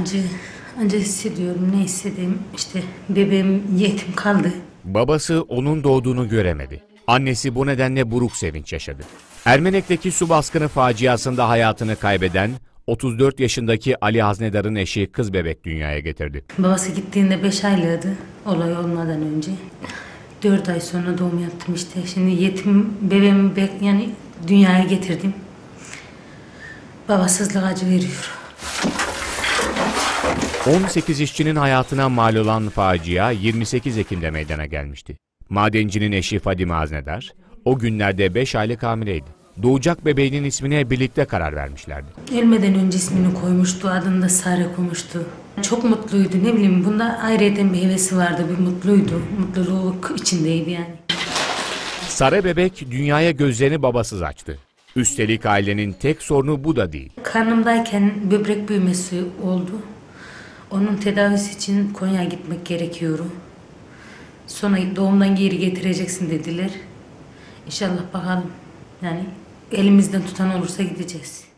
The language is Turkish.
Acı, acı hissediyorum. Ne hissedeyim? İşte bebeğim yetim kaldı. Babası onun doğduğunu göremedi. Annesi bu nedenle buruk sevinç yaşadı. Ermenek'teki su baskını faciasında hayatını kaybeden 34 yaşındaki Ali Haznedar'ın eşi kız bebek dünyaya getirdi. Babası gittiğinde 5 aylıydı olay olmadan önce. 4 ay sonra doğum yaptım işte. Şimdi yetim bebeğimi yani dünyaya getirdim. Babasızlık acı veriyor. 18 işçinin hayatına mal olan facia 28 Ekim'de meydana gelmişti. Madencinin eşi Fadime Haznedar o günlerde 5 aylık hamileydi. Doğacak bebeğinin ismine birlikte karar vermişlerdi. Ölmeden önce ismini koymuştu, adını da Sare koymuştu. Çok mutluydu, ne bileyim bunda ayrıyeten bir hevesi vardı, bir mutluydu. Mutluluk içindeydi yani. Sare bebek dünyaya gözlerini babasız açtı. Üstelik ailenin tek sorunu bu da değil. Karnımdayken böbrek büyümesi oldu. Onun tedavisi için Konya'ya gitmek gerekiyor. Sonra doğumdan geri getireceksin dediler. İnşallah bakalım. Yani elimizden tutan olursa gideceğiz.